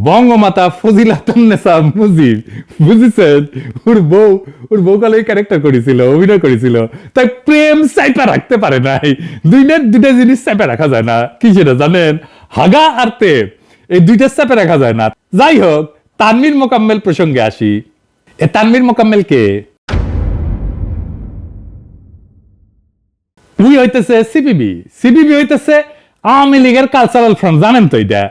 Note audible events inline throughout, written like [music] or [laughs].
বঙ্গমাতা ফজিলাতুন্নেসা মুজিব। বুঝেছেন? ওর বউ ওর বউ কালে ক্যারেক্টার করেছিল, অভিনয় করেছিল। তাই প্রেম চাইপা রাখতে পারে নাই। দুইটা দুইটা জিনিস চাইপা রাখা যায় না। কি সেটা জানেন? হাগা আর প্রেম এই দুইটা চাপে রাখা যায় না। যাই হোক, তানভীর মোকাম্মেল প্রসঙ্গে আসি। এ তানভীর মোকাম্মেল কে? উই হইতেছে সিপিবি। সিপিবি হইতেছে আওয়ামী লীগের কালচারাল ফ্রন্ট জানেন তো এটা?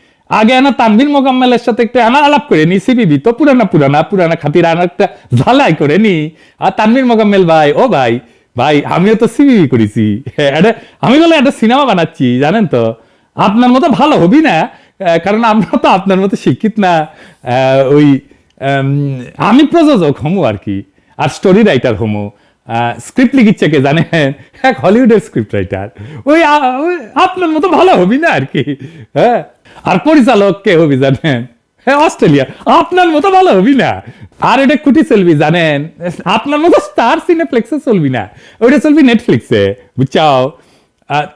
আগে আনা তানভীর মোকাম্মেলের সাথে একটু আনা আলাপ করে নি সিবিবি তো পুরানা পুরানা পুরানা খাতির আনা একটা ঝালাই করে নি। আর তানভীর মোকাম্মেল ভাই, ও ভাই ভাই, আমিও তো সিবিবি করেছি। [laughs] আমি বলে একটা সিনেমা বানাচ্ছি, জানেন তো। আপনার মতো ভালো হবি না কারণ আমরা তো আপনার মতো শিক্ষিত না। ওই আমি প্রযোজক হমু আর কি, আর স্টোরি রাইটার হমু। স্ক্রিপ্ট লিখিচ্ছে কে জানেন এক হলিউডের স্ক্রিপ্ট রাইটার ওই আপনার মতো ভালো হবি না আর কি হ্যাঁ? আর পরিচালক কে হবি জানেন? হ্যাঁ অস্ট্রেলিয়া আপনার মতো ভালো হবি না। আর এটা চলবি, জানেন? আপনার মতো স্টার সিনেপ্লেক্সে চলবি না। ওইটা চলবি নেটফ্লিক্সে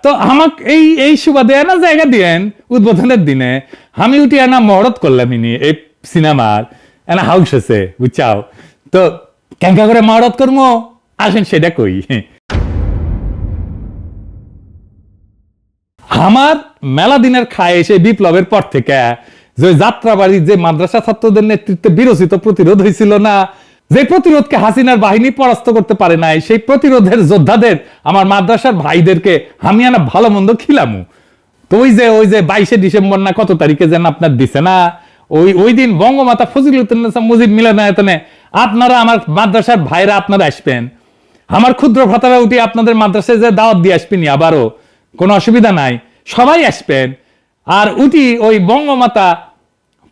তো আমাকে এই এই সুবাদে না জায়গা দিয়েন উদ্বোধনের দিনে। আমি উঠি এনা মহরত করলাম ইনি, এই সিনেমার। এনা হাউস আছে, বুঝছাও? তো কেঙ্কা করে মহরত করব আসেন সেটা কই আমার মেলা দিনের খায় এসে বিপ্লবের পর থেকে যে যাত্রাবাড়ির যে মাদ্রাসা ছাত্রদের নেতৃত্বে বিরোচিত প্রতিরোধ হয়েছিল না, যে প্রতিরোধকে হাসিনার বাহিনী পরাস্ত করতে পারে নাই, সেই প্রতিরোধের যোদ্ধাদের, আমার মাদ্রাসার ভাইদেরকে আমি আনা ভালো মন্দ খিলামু। তো ওই যে ওই যে বাইশে ডিসেম্বর না কত তারিখে যেন আপনার দিছে না, ওই ওই দিন বঙ্গমাতা ফজিলুদ্দিন মুজিব মিলনায়তনে আপনারা আমার মাদ্রাসার ভাইরা আপনারা আসবেন। আমার ক্ষুদ্র ভ্রাতারা উঠি আপনাদের মাদ্রাসায় যে দাওয়াত দিয়ে আসবেনি আবারও, কোনো অসুবিধা নাই, সবাই আসবেন। আর উঠি ওই বঙ্গমাতা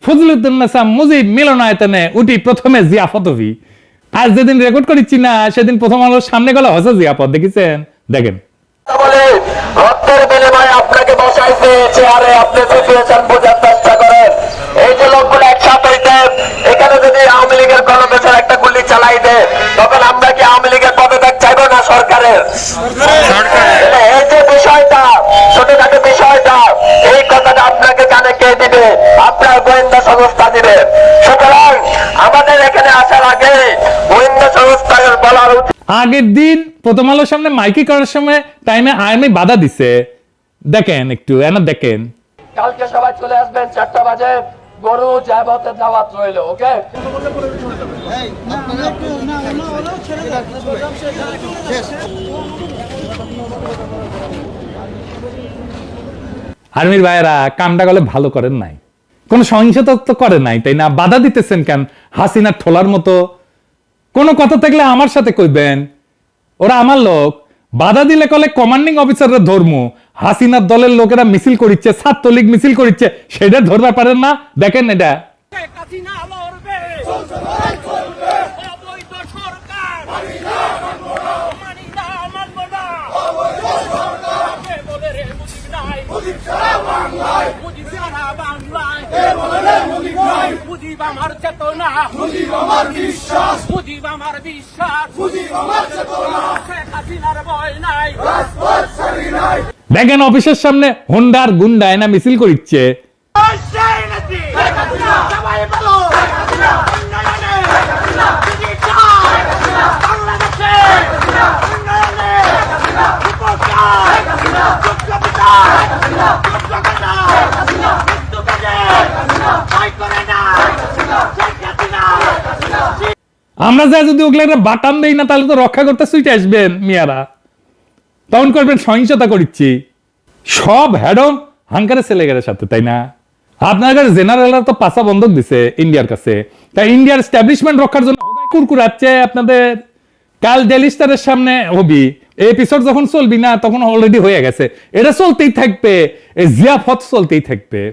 ফজলুদ্দিন মুজিব মিলনায়তনে উঠি প্রথমে জিয়াফত হবি আর যেদিন রেকর্ড করিচ্ছি না, সেদিন প্রথম আলোর সামনে গেল হসে জিয়াফত, দেখেছেন? দেখেন। আপনাকে এই যে লোকগুলো একসাথে, এখানে যদি আওয়ামী লীগের দিবে সুতরাং আমাদের এখানে আসার আগে গোয়েন্দা সংস্থার বলার উচিত আগের দিন প্রথম আলোর সামনে মাইকি করার সময় টাইমে আর্মি বাধা দিছে। দেখেন একটু এনা দেখেন। কালকে সবাই চলে আসবেন চারটা বাজে। গরু দাওয়াত রইল ওকে? আর্মির ভাইয়েরা কামটা গলে ভালো করেন নাই। কোন সহিংসতা তো করে নাই, তাই না? বাধা দিতেছেন কেন? হাসিনা ঠোলার মতো। কোনো কথা থাকলে আমার সাথে কইবেন। ওরা আমার লোক। বাধা দিলে কলে কমান্ডিং অফিসাররা ধর্ম। হাসিনার দলের লোকেরা মিছিল করিচ্ছে, ছাত্রলীগ মিছিল করিচ্ছে, সেটা ধরবে পারেন না। দেখেন এটা শেখ হাসিনা লড়বে অবৈধ সরকার মানি না মানব না কে বলে রে মুজিব নাই মুজিব সারা বাংলায় মুজিব আমার চেতনা। মুজিব আমার বিশ্বাস। মুজিব আমার বিশ্বাস। মুজিব আমার চেতনা। শেখ হাসিনার ভয় নাই। দেখেন অফিসের সামনে হোন্ডার গুন্ডা এনা মিছিল করিচ্ছে সেই নাতি শেখ হাসিনা সবাই বলো শেখ হাসিনা উন্নয়নে শেখ হাসিনা দিদি চায় বাংলাদেশে উন্নয়নে শেখ হাসিনা উপকার শেখ হাসিনা যোগ্যতা শেখ হাসিনা যোগ্যতা শেখ হাসিনা মৃত্যু কাজে শেখ হাসিনা ভয় করে না শেখ হাসিনা শেখ হাসিনা আমরা যা যদি ওগুলো একটা বাটাম দেই না, তাহলে তো রক্ষা করতে সুইটে আসবেন মিয়ারা। তখন করবেন সহিংসতা করিচ্ছি। সব হ্যাডম হাঙ্কারে ছেলেগের সাথে, তাই না? আপনার কাছে জেনারেলরা তো পাশা বন্ধক দিছে ইন্ডিয়ার কাছে। তাই ইন্ডিয়ার স্ট্যাবলিশমেন্ট রক্ষার জন্য কুরকুরাচ্ছে আপনাদের। কাল ডেলি স্টারের সামনে হবি। এপিসোড যখন চলবি না, তখন অলরেডি হয়ে গেছে। এটা চলতেই থাকবে। জিয়াফত চলতেই থাকবে।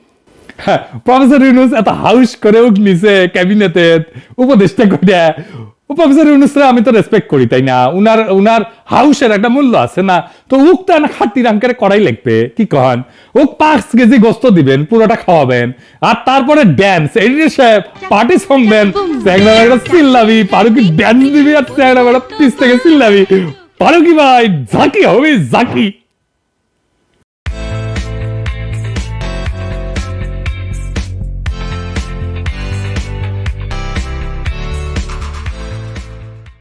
প্রফেসর ইউনুস এত হাউস নিছে ক্যাবিনেটে প্রফেসর ইউনুসরা আমি তো রেসপেক্ট করি, তাই না? উনার উনার হাউসের একটা মূল্য আছে না? তো করাই লাগবে, কি কন ওক পাঁচ কেজি গোস্ত দিবেন, পুরোটা খাওয়াবেন, আর তারপরে ড্যান্স এডিটর সাহেব পার্টি চ্যাংরা বেড়া পারুকি ড্যান্স দিবি আর চ্যাংরা বেড়া পিস থেকে পারুকি ভাই, ঝাঁকি হবে, ঝাঁকি।